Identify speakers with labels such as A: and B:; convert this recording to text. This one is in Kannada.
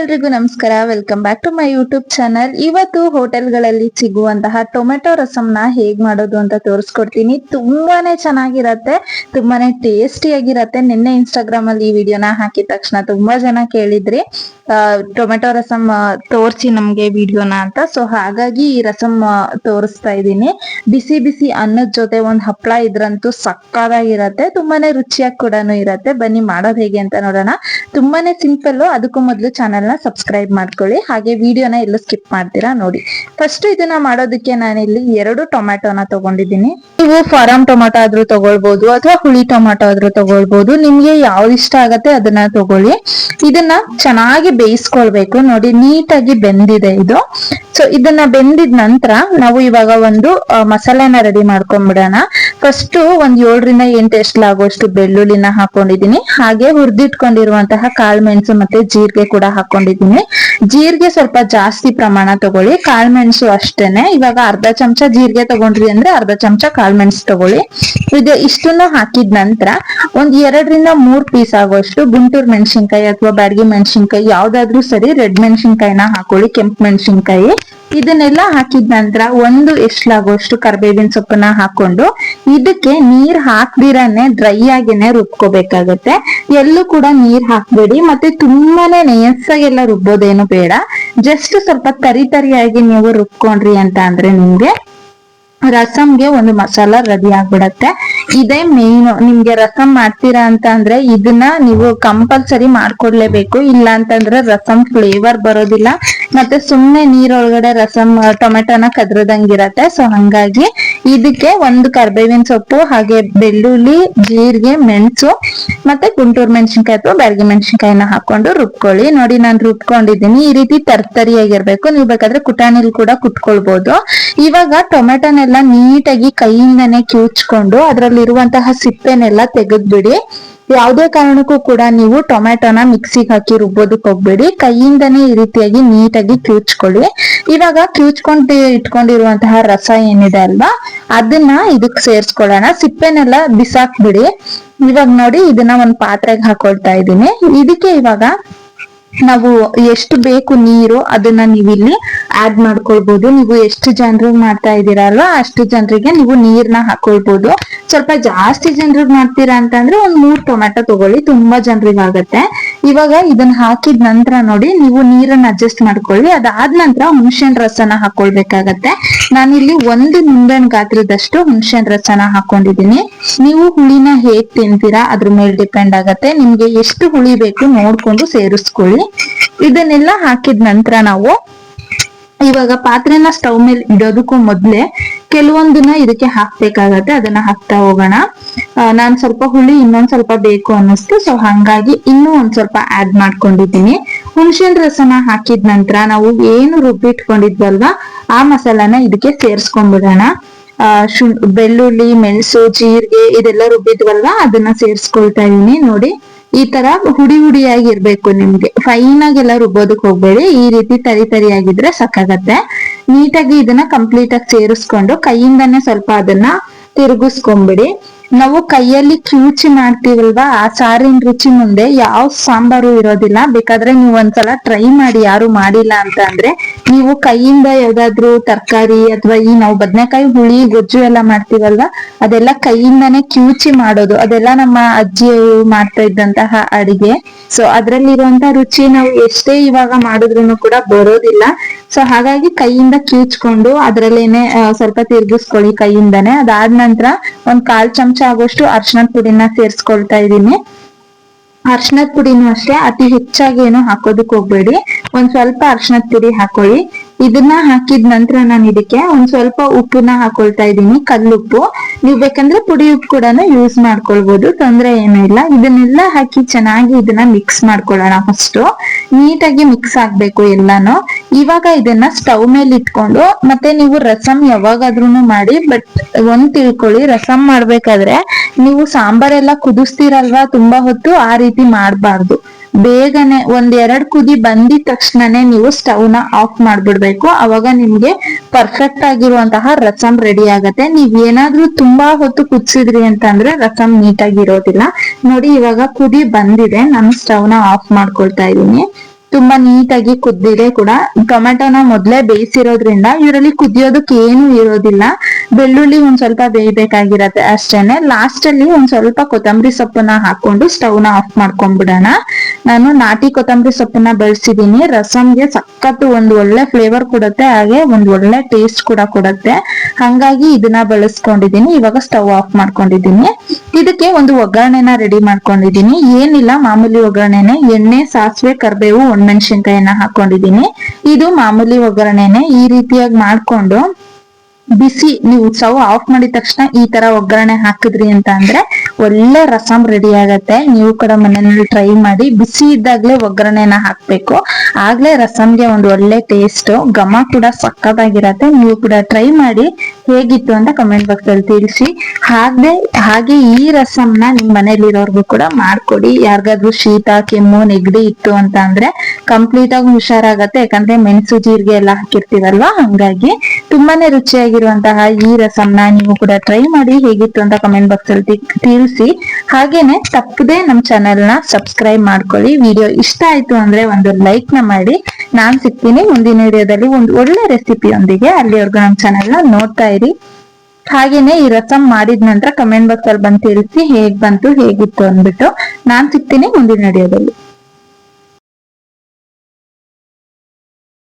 A: ಎಲ್ರಿಗೂ ನಮಸ್ಕಾರ. Welcome back to my YouTube channel ಇವತ್ತು ಹೋಟೆಲ್ಗಳಲ್ಲಿ ಸಿಗುವಂತಹ ಟೊಮೆಟೊ ರಸಂನ ಹೇಗ್ ಮಾಡೋದು ಅಂತ ತೋರಿಸ್ಕೊಡ್ತೀನಿ. ತುಂಬಾನೇ ಚೆನ್ನಾಗಿರತ್ತೆ, ತುಂಬಾನೇ ಟೇಸ್ಟಿ ಆಗಿರತ್ತೆ ನಿನ್ನೆ ಇನ್ಸ್ಟಾಗ್ರಾಮ್ ಅಲ್ಲಿ ಈ ವಿಡಿಯೋನ ಹಾಕಿದ ತಕ್ಷಣ ತುಂಬಾ ಜನ ಕೇಳಿದ್ರಿ ಟೊಮೆಟೊ ರಸಂ ತೋರ್ಸಿ ನಮ್ಗೆ ವಿಡಿಯೋನ ಅಂತ. ಸೊ ಹಾಗಾಗಿ ಈ ರಸಂ ತೋರಿಸ್ತಾ ಇದ್ದೀನಿ. ಬಿಸಿ ಬಿಸಿ ಅನ್ನದ ಜೊತೆ ಒಂದ್ ಹಪ್ಳ ಇದ್ರಂತೂ ಸಕ್ಕದಾಗಿರತ್ತೆ. ತುಂಬಾನೇ ರುಚಿಯಾಗಿ ಕೂಡ ಇರತ್ತೆ. ಬನ್ನಿ ಮಾಡೋದ್ ಹೇಗೆ ಅಂತ ನೋಡೋಣ. ತುಂಬಾನೇ ಸಿಂಪಲ್ ಅದಕ್ಕೂ ಮೊದಲು ಚಾನಲ್ ಸಬ್ಸ್ಕ್ರೈಬ್ ಮಾಡ್ಕೊಳ್ಳಿ. ಹಾಗೆ ವಿಡಿಯೋನ ಎಲ್ಲೂ ಸ್ಕಿಪ್ ಮಾಡ್ತೀರಾ ನೋಡಿ. ಫಸ್ಟ್ ಇದನ್ನ ಮಾಡೋದಕ್ಕೆ ನಾನಿಲ್ಲಿ ಎರಡು ಟೊಮ್ಯಾಟೋನ ತಗೊಂಡಿದ್ದೀನಿ. ನೀವು ಫಾರಂ ಟೊಮ್ಯಾಟೊ ಆದ್ರೂ ತಗೊಳ್ಬಹುದು ಅಥವಾ ಹುಳಿ ಟೊಮ್ಯಾಟೊ ಆದ್ರೂ ತಗೊಳ್ಬಹುದು ನಿಮ್ಗೆ ಯಾವ್ದು ಇಷ್ಟ ಆಗತ್ತೆ ಅದನ್ನ ತಗೊಳ್ಳಿ. ಇದನ್ನ ಚೆನ್ನಾಗಿ ಬೇಯಿಸ್ಕೊಳ್ಬೇಕು. ನೋಡಿ, ನೀಟಾಗಿ ಬೆಂದಿದೆ ಇದು. ಸೊ ಇದನ್ನ ಬೆಂದಿದ ನಂತರ ನಾವು ಇವಾಗ ಒಂದು ಮಸಾಲೆನ ರೆಡಿ ಮಾಡ್ಕೊಂಡ್ಬಿಡೋಣ ಫಸ್ಟ್ ಒಂದ್ ಏಳರಿಂದ ಎಂಟು ಆಗೋಷ್ಟು ಬೆಳ್ಳುಳ್ಳಿನ ಹಾಕೊಂಡಿದೀನಿ ಹಾಗೆ ಹುರಿದಿಟ್ಕೊಂಡಿರುವಂತಹ ಕಾಳು ಮೆಣಸು ಮತ್ತೆ ಜೀರಿಗೆ ಕೂಡ ಹಾಕೊಂಡಿದೀನಿ ಜೀರಿಗೆ ಸ್ವಲ್ಪ ಜಾಸ್ತಿ ಪ್ರಮಾಣ ತಗೊಳ್ಳಿ. ಕಾಳು ಮೆಣಸು ಅಷ್ಟೇನೆ. ಇವಾಗ ಅರ್ಧ ಚಮಚ ಜೀರಿಗೆ ತಗೊಂಡ್ರಿ ಅಂದ್ರೆ ಅರ್ಧ ಚಮಚ ಕಾಳು ಮೆಣಸು ತಗೊಳ್ಳಿ. ಇದು ಇಷ್ಟನ್ನು ಹಾಕಿದ ನಂತರ ಒಂದ್ ಎರಡರಿಂದ ಮೂರ್ ಪೀಸ್ ಆಗುವಷ್ಟು ಗುಂಟೂರು ಮೆಣಸಿನ್ಕಾಯಿ ಅಥವಾ ಬ್ಯಾಡ್ಗಿ ಮೆಣಸಿನ್ಕಾಯಿ ಯಾವ್ದಾದ್ರೂ ಸರಿ ರೆಡ್ ಮೆಣಸಿನ್ಕಾಯಿನ ಹಾಕೊಳ್ಳಿ, ಕೆಂಪು ಮೆಣಸಿನ್ಕಾಯಿ. ಇದನ್ನೆಲ್ಲ ಹಾಕಿದ ನಂತರ ಒಂದು ಎಷ್ಟಾಗುವಷ್ಟು ಕರ್ಬೇವಿನ ಸೊಪ್ಪನ್ನ ಹಾಕೊಂಡು ಇದಕ್ಕೆ ನೀರ್ ಹಾಕ್ದಿರಾನೆ ಡ್ರೈ ಆಗೇನೆ ರುಬ್ಕೋಬೇಕಾಗತ್ತೆ. ಎಲ್ಲೂ ಕೂಡ ನೀರ್ ಹಾಕ್ಬೇಡಿ. ಮತ್ತೆ ತುಂಬಾನೇ ನಯಸ್ಸಾಗೆಲ್ಲ ರುಬ್ಬೋದೇನು ಬೇಡ. ಜಸ್ಟ್ ಸ್ವಲ್ಪ ತರಿ ತರಿಯಾಗಿ ನೀವು ರುಬ್ಕೊಂಡ್ರಿ ಅಂತ ಅಂದ್ರೆ ನಿಮ್ಗೆ ರಸಂಗೆ ಒಂದು ಮಸಾಲ ರೆಡಿ ಆಗ್ಬಿಡತ್ತೆ. ಇದೇ ಮೇನ್ ನಿಮ್ಗೆ ರಸಂ ಮಾಡ್ತೀರಾ ಅಂತ ಅಂದ್ರೆ ಇದನ್ನ ನೀವು ಕಂಪಲ್ಸರಿ ಮಾಡ್ಕೊಡ್ಲೇಬೇಕು. ಇಲ್ಲ ಅಂತಂದ್ರೆ ರಸಂ ಫ್ಲೇವರ್ ಬರೋದಿಲ್ಲ. ಮತ್ತೆ ಸುಮ್ನೆ ನೀರೊಳಗಡೆ ರಸಂ ಟೊಮೆಟೊನ ಕದ್ರದಂಗಿರತ್ತೆ. ಸೊ ಹಂಗಾಗಿ ಇದಕ್ಕೆ ಒಂದು ಕರ್ಬೇವಿನ ಸೊಪ್ಪು, ಹಾಗೆ ಬೆಳ್ಳುಳ್ಳಿ, ಜೀರಿಗೆ, ಮೆಣಸು, ಮತ್ತೆ ಗುಂಟೂರು ಮೆಣಸಿನ್ಕಾಯಿ ಅಥವಾ ಬ್ಯಾಡಗಿ ಮೆಣಸಿನ್ಕಾಯಿನ ಹಾಕೊಂಡು ರುಬ್ಕೊಳ್ಳಿ. ನೋಡಿ, ನಾನು ರುಬ್ಕೊಂಡಿದ್ದೀನಿ. ಈ ರೀತಿ ತರ್ತರಿಯಾಗಿರ್ಬೇಕು. ನೀವು ಬೇಕಾದ್ರೆ ಕುಟಾಣಿಲ್ ಕೂಡ ಕುಟ್ಕೊಳ್ಬಹುದು ಇವಾಗ ಟೊಮೆಟೊನೆಲ್ಲ ನೀಟಾಗಿ ಕೈಯಿಂದನೇ ಕಿವುಚ್ಕೊಂಡು, ಅದ್ರಲ್ಲಿರುವಂತಹ ಸಿಪ್ಪೆನೆಲ್ಲ ತೆಗೆದ್ಬಿಡಿ. ಯಾವುದೇ ಕಾರಣಕ್ಕೂ ಕೂಡ ನೀವು ಟೊಮೆಟೊನ ಮಿಕ್ಸಿಗೆ ಹಾಕಿ ರುಬ್ಬೋದಕ್ಕೆ ಹೋಗ್ಬೇಡಿ. ಕೈಯಿಂದನೇ ಈ ರೀತಿಯಾಗಿ ನೀಟಾಗಿ ಕ್ಯೂಚ್ಕೊಳ್ಳಿ. ಇವಾಗ ಕ್ಯೂಚ್ಕೊಂಡು ಇಟ್ಕೊಂಡಿರುವಂತಹ ರಸ ಏನಿದೆ ಅಲ್ವಾ? ಅದನ್ನ ಇದಕ್ ಸೇರ್ಸ್ಕೊಳ್ಳೋಣ. ಸಿಪ್ಪೆನೆಲ್ಲ ಬಿಸಾಕ್ಬಿಡಿ. ಇವಾಗ ನೋಡಿ ಇದನ್ನ ಒಂದ್ ಪಾತ್ರೆಗೆ ಹಾಕೊಳ್ತಾ ಇದ್ದೀನಿ. ಇದಕ್ಕೆ ಇವಾಗ ನಾವು ಎಷ್ಟು ಬೇಕು ನೀರು ಅದನ್ನ ನೀವು ಇಲ್ಲಿ ಆಡ್ ಮಾಡ್ಕೊಳ್ಬಹುದು ನೀವು ಎಷ್ಟು ಜನರಿಗೆ ಮಾಡ್ತಾ ಇದ್ದೀರಾ ಅಲ್ವಾ ಅಷ್ಟು ಜನರಿಗೆ ನೀವು ನೀರ್ನ ಹಾಕೊಳ್ಬಹುದು ಸ್ವಲ್ಪ ಜಾಸ್ತಿ ಜನರಿಗೆ ಮಾಡ್ತೀರಾ ಅಂತಂದ್ರೆ ಒಂದ್ ಮೂರ್ ಟೊಮೆಟೊ ತಗೊಳ್ಳಿ, ತುಂಬಾ ಜನರಿಗೆ ಆಗತ್ತೆ ಇವಾಗ ಇದನ್ನ ಹಾಕಿದ ನಂತರ ನೋಡಿ, ನೀವು ನೀರನ್ನ ಅಡ್ಜಸ್ಟ್ ಮಾಡ್ಕೊಳ್ಳಿ. ಅದಾದ ನಂತರ ಹುಣಸೆನ್ ರಸನ ಹಾಕೊಳ್ಬೇಕಾಗತ್ತೆ. ನಾನಿಲ್ಲಿ ಒಂದು ನಿಂಬೆಹಣ್ಣು ಗಾತ್ರದಷ್ಟು ಹುಣಸೆನ್ ರಸನ ಹಾಕೊಂಡಿದೀನಿ ನೀವು ಹುಳಿನ ಹೇಗ್ ತಿಂತೀರಾ ಅದ್ರ ಮೇಲೆ ಡಿಪೆಂಡ್ ಆಗತ್ತೆ. ನಿಮ್ಗೆ ಎಷ್ಟು ಹುಳಿ ಬೇಕು ನೋಡ್ಕೊಂಡು ಸೇರಿಸ್ಕೊಳ್ಳಿ. ಇದನ್ನೆಲ್ಲ ಹಾಕಿದ ನಂತರ ನಾವು ಇವಾಗ ಪಾತ್ರೆನ ಸ್ಟವ್ ಮೇಲೆ ಇಡೋದಕ್ಕೂ ಮೊದ್ಲೇ ಕೆಲವೊಂದನ್ನ ಇದಕ್ಕೆ ಹಾಕ್ಬೇಕಾಗತ್ತೆ, ಅದನ್ನ ಹಾಕ್ತಾ ಹೋಗೋಣ. ನಾನ್ ಸ್ವಲ್ಪ ಹುಳಿ, ಇನ್ನೊಂದ್ ಸ್ವಲ್ಪ ಬೇಕು ಅನ್ನಿಸ್ತು. ಸೊ ಹಂಗಾಗಿ ಇನ್ನೂ ಒಂದ್ ಸ್ವಲ್ಪ ಆಡ್ ಮಾಡ್ಕೊಂಡಿದ್ದೀನಿ. ಹುಣಸೆಹಣ್ಣು ರಸನ ಹಾಕಿದ ನಂತರ ನಾವು ಏನು ರುಬ್ಬಿಟ್ಕೊಂಡಿದ್ವಲ್ವಾ ಆ ಮಸಾಲಾನ ಇದಕ್ಕೆ ಸೇರ್ಸ್ಕೊಂಡ್ಬಿಡೋಣ. ಶುಂ ಬೆಳ್ಳುಳ್ಳಿ, ಮೆಣಸು, ಜೀರಿಗೆ, ಇದೆಲ್ಲ ರುಬ್ಬಿದ್ವಲ್ವಾ, ಅದನ್ನ ಸೇರ್ಸ್ಕೊಳ್ತಾ ಇದೀನಿ. ನೋಡಿ ಈ ತರ ಹುಡಿ ಹುಡಿಯಾಗಿ ಇರ್ಬೇಕು ನಿಮ್ಗೆ ಫೈನ್ ಆಗೆಲ್ಲ ರುಬ್ಬೋದಕ್ ಹೋಗ್ಬೇಡಿ. ಈ ರೀತಿ ತರಿ ತರಿಯಾಗಿದ್ರೆ ಸಾಕಾಗತ್ತೆ. ನೀಟಾಗಿ ಇದನ್ನ ಕಂಪ್ಲೀಟ್ ಆಗಿ ಸೇರಿಸ್ಕೊಂಡು ಕೈಯಿಂದಾನೆ ಸ್ವಲ್ಪ ಅದನ್ನ ತಿರುಗಿಸ್ಕೊಂಬಿಡಿ. ನಾವು ಕೈಯಲ್ಲಿ ಕಿವುಚಿ ಮಾಡ್ತೀವಲ್ವಾ? ಆ ಸಾರಿನ ರುಚಿ ಮುಂದೆ ಯಾವ ಸಾಂಬಾರು ಇರೋದಿಲ್ಲ. ಬೇಕಾದ್ರೆ ನೀವು ಒಂದ್ಸಲ ಟ್ರೈ ಮಾಡಿ, ಯಾರು ಮಾಡಿಲ್ಲ ಅಂತ ಅಂದ್ರೆ, ನೀವು ಕೈಯಿಂದ ಯಾವ್ದಾದ್ರು ತರಕಾರಿ ಅಥವಾ ಈ ನಾವು ಬದನೆಕಾಯಿ ಹುಳಿ, ಗೊಜ್ಜು ಎಲ್ಲ ಮಾಡ್ತೀವಲ್ವಾ? ಅದೆಲ್ಲ ಕೈಯಿಂದಾನೇ ಕಿವುಚಿ ಮಾಡೋದು. ಅದೆಲ್ಲ ನಮ್ಮ ಅಜ್ಜಿ ಮಾಡ್ತಾ ಇದ್ದಂತಹ ಅಡಿಗೆ. ಸೊ ಅದ್ರಲ್ಲಿರುವಂತ ರುಚಿ ನಾವು ಎಷ್ಟೇ ಇವಾಗ ಮಾಡಿದ್ರು ಕೂಡ ಬರೋದಿಲ್ಲ. ಸೊ ಹಾಗಾಗಿ ಕೈಯಿಂದ ಕ್ಯೂಚ್ಕೊಂಡು ಅದ್ರಲ್ಲೇನೆ ಸ್ವಲ್ಪ ತಿರ್ಗಿಸ್ಕೊಳ್ಳಿ ಕೈಯಿಂದಾನೆ. ಅದಾದ ನಂತರ ಒಂದ್ ಕಾಲ್ ಚಮಚ ಆಗೋಷ್ಟು ಅರ್ಶನದ ಪುಡಿನ ಸೇರ್ಸ್ಕೊಳ್ತಾ ಇದೀನಿ. ಅರ್ಶನದ ಪುಡಿನೂ ಅಷ್ಟೇ, ಅತಿ ಹೆಚ್ಚಾಗಿ ಏನು ಹಾಕೋದಕ್ ಹೋಗ್ಬೇಡಿ. ಒಂದ್ ಸ್ವಲ್ಪ ಅರ್ಶನದ ಪುಡಿ ಹಾಕೊಳ್ಳಿ. ಇದನ್ನ ಹಾಕಿದ ನಂತರ ನಾನು ಇದಕ್ಕೆ ಒಂದ್ ಸ್ವಲ್ಪ ಉಪ್ಪನ್ನ ಹಾಕೊಳ್ತಾ ಇದ್ದೀನಿ ಕಲ್ಲುಪ್ಪು ನೀವ್ ಬೇಕಂದ್ರೆ ಪುಡಿ ಉಪ್ಪು ಕೂಡ ಯೂಸ್ ಮಾಡ್ಕೊಳ್ಬಹುದು ತೊಂದ್ರೆ ಏನೂ ಇಲ್ಲ. ಇದನ್ನೆಲ್ಲ ಹಾಕಿ ಚೆನ್ನಾಗಿ ಇದನ್ನ ಮಿಕ್ಸ್ ಮಾಡ್ಕೊಳ್ಳೋಣ ಫಸ್ಟ್ ನೀಟಾಗಿ ಮಿಕ್ಸ್ ಆಗ್ಬೇಕು ಎಲ್ಲಾನು. ಇವಾಗ ಇದನ್ನ ಸ್ಟವ್ ಮೇಲೆ ಇಟ್ಕೊಂಡು ಮತ್ತೆ ನೀವು ರಸಂ ಯಾವಾಗಾದ್ರೂ ಮಾಡಿ ಬಟ್ ಒಂದ್ ತಿಳ್ಕೊಳ್ಳಿ ರಸಂ ಮಾಡ್ಬೇಕಾದ್ರೆ ನೀವು ಸಾಂಬಾರೆಲ್ಲ ಕುದಿಸ್ತೀರಲ್ವಾ ತುಂಬಾ ಹೊತ್ತು ಆ ರೀತಿ ಮಾಡ್ಬಾರ್ದು. ಬೇಗನೆ ಒಂದ್ ಎರಡ್ ಕುದಿ ಬಂದಿದ ತಕ್ಷಣನೇ ನೀವು ಸ್ಟವ್ನ ಆಫ್ ಮಾಡ್ಬಿಡ್ಬೇಕು. ಅವಾಗ ನಿಮ್ಗೆ ಪರ್ಫೆಕ್ಟ್ ಆಗಿರುವಂತಹ ರಸಂ ರೆಡಿ ಆಗತ್ತೆ. ನೀವ್ ಏನಾದ್ರೂ ತುಂಬಾ ಹೊತ್ತು ಕುದಿಸಿದ್ರಿ ಅಂತಂದ್ರೆ ರಸಂ ನೀಟಾಗಿ ಇರೋದಿಲ್ಲ ನೋಡಿ ಇವಾಗ ಕುದಿ ಬಂದಿದೆ. ನಾನು ಸ್ಟವ್ನ ಆಫ್ ಮಾಡ್ಕೊಳ್ತಾ ಇದೀನಿ ತುಂಬಾ ನೀಟಾಗಿ ಕುದ್ದಿದೆ ಕೂಡ. ಟೊಮೆಟೊನ ಮೊದ್ಲೇ ಬೇಯಿಸಿರೋದ್ರಿಂದ ಇದರಲ್ಲಿ ಕುದಿಯೋದಕ್ಕೆ ಏನು ಇರೋದಿಲ್ಲ. ಬೆಳ್ಳುಳ್ಳಿ ಒಂದ್ ಸ್ವಲ್ಪ ಬೇಯ್ಬೇಕಾಗಿರತ್ತೆ ಅಷ್ಟೇನೆ. ಲಾಸ್ಟ್ ಅಲ್ಲಿ ಒಂದ್ ಸ್ವಲ್ಪ ಕೊತ್ತಂಬರಿ ಸೊಪ್ಪನ್ನ ಹಾಕೊಂಡು ಸ್ಟವ್ನ ಆಫ್ ಮಾಡ್ಕೊಂಡ್ಬಿಡೋಣ. ನಾನು ನಾಟಿ ಕೊತ್ತಂಬರಿ ಸೊಪ್ಪನ್ನ ಬಳಸಿದೀನಿ. ರಸಂಗೆ ಸಖತ್ತು ಒಂದು ಒಳ್ಳೆ ಫ್ಲೇವರ್ ಕೊಡುತ್ತೆ, ಹಾಗೆ ಒಂದ್ ಒಳ್ಳೆ ಟೇಸ್ಟ್ ಕೂಡ ಕೊಡುತ್ತೆ. ಹಂಗಾಗಿ ಇದನ್ನ ಬಳಸ್ಕೊಂಡಿದೀನಿ. ಇವಾಗ ಸ್ಟವ್ ಆಫ್ ಮಾಡ್ಕೊಂಡಿದ್ದೀನಿ ಇದಕ್ಕೆ ಒಂದು ಒಗ್ಗರಣೆನ ರೆಡಿ ಮಾಡ್ಕೊಂಡಿದೀನಿ. ಏನಿಲ್ಲ, ಮಾಮೂಲಿ ಒಗ್ಗರಣೆನೆ. ಎಣ್ಣೆ, ಸಾಸಿವೆ, ಕರ್ಬೇವು ಒಣಮೆಣಸಿನ್ಕಾಯಿನ ಹಾಕೊಂಡಿದೀನಿ. ಇದು ಮಾಮೂಲಿ ಒಗ್ಗರಣೆನೆ. ಈ ರೀತಿಯಾಗಿ ಮಾಡ್ಕೊಂಡು ಬಿಸಿ ನೀವು ಸ್ಟವ್ ಆಫ್ ಮಾಡಿದ ತಕ್ಷಣ ಈ ತರ ಒಗ್ಗರಣೆ ಹಾಕಿದ್ರಿ ಅಂತ ಅಂದ್ರೆ ಒಳ್ಳೆ ರಸಂ ರೆಡಿ ಆಗತ್ತೆ. ನೀವು ಕೂಡ ಮನೆಯಲ್ಲಿ ಟ್ರೈ ಮಾಡಿ. ಬಿಸಿ ಇದ್ದಾಗ್ಲೇ ಒಗ್ಗರಣೆನ ಹಾಕ್ಬೇಕು. ಆಗ್ಲೇ ರಸಂಗೆ ಒಂದು ಒಳ್ಳೆ ಟೇಸ್ಟ್ ಘಮ ಕೂಡ ಸಕ್ಕತ್ತಾಗಿರತ್ತೆ. ನೀವು ಕೂಡ ಟ್ರೈ ಮಾಡಿ ಹೇಗಿತ್ತು ಅಂತ ಕಮೆಂಟ್ ಬಾಕ್ಸ್ ಅಲ್ಲಿ ತಿಳಿಸಿ. ಹಾಗೆ ಹಾಗೆ ಈ ರಸಂನ ನಿಮ್ ಮನೇಲಿರೋರ್ಗು ಕೂಡ ಮಾಡ್ಕೊಡಿ. ಯಾರಿಗಾದ್ರೂ ಶೀತ, ಕೆಮ್ಮು, ನೆಗಡಿ ಇತ್ತು ಅಂತ ಅಂದ್ರೆ ಕಂಪ್ಲೀಟ್ ಆಗಿ ಹುಷಾರಾಗತ್ತೆ. ಯಾಕಂದ್ರೆ ಮೆಣಸು ಜೀರಿಗೆ ಎಲ್ಲ ಹಾಕಿರ್ತೀವಲ್ವಾ ಹಂಗಾಗಿ ತುಂಬಾನೇ ರುಚಿಯಾಗಿರುವಂತಹ ಈ ರಸಂನ ನೀವು ಕೂಡ ಟ್ರೈ ಮಾಡಿ ಹೇಗಿತ್ತು ಅಂತ ಕಮೆಂಟ್ ಬಾಕ್ಸ್ ಅಲ್ಲಿ ತಿಳಿಸಿ. ಹಾಗೇನೆ ತಪ್ಪದೆ ನಮ್ ಚಾನೆಲ್ನ ಸಬ್ಸ್ಕ್ರೈಬ್ ಮಾಡ್ಕೊಳ್ಳಿ. ವಿಡಿಯೋ ಇಷ್ಟ ಆಯ್ತು ಅಂದ್ರೆ ಒಂದು ಲೈಕ್ನ ಮಾಡಿ. ನಾನ್ ಸಿಗ್ತೀನಿ. ಮುಂದಿನ ವಿಡಿಯೋದಲ್ಲಿ ಒಂದು ಒಳ್ಳೆ ರೆಸಿಪಿಯೊಂದಿಗೆ ಅಲ್ಲಿವರೆಗೂ ನಮ್ ಚಾನೆಲ್ನ ನೋಡ್ತಾ ಇರಿ. ಹಾಗೇನೆ ಈ ರಸಂ ಮಾಡಿದ ನಂತರ ಕಮೆಂಟ್ ಬಾಕ್ಸ್ ಅಲ್ಲಿ ಬಂದು ತಿಳಿಸಿ ಹೇಗ್ ಬಂತು, ಹೇಗಿತ್ತು ಅಂದ್ಬಿಟ್ಟು ನಾನ್ ಸಿಗ್ತೀನಿ ಮುಂದಿನ ವಿಡಿಯೋದಲ್ಲಿ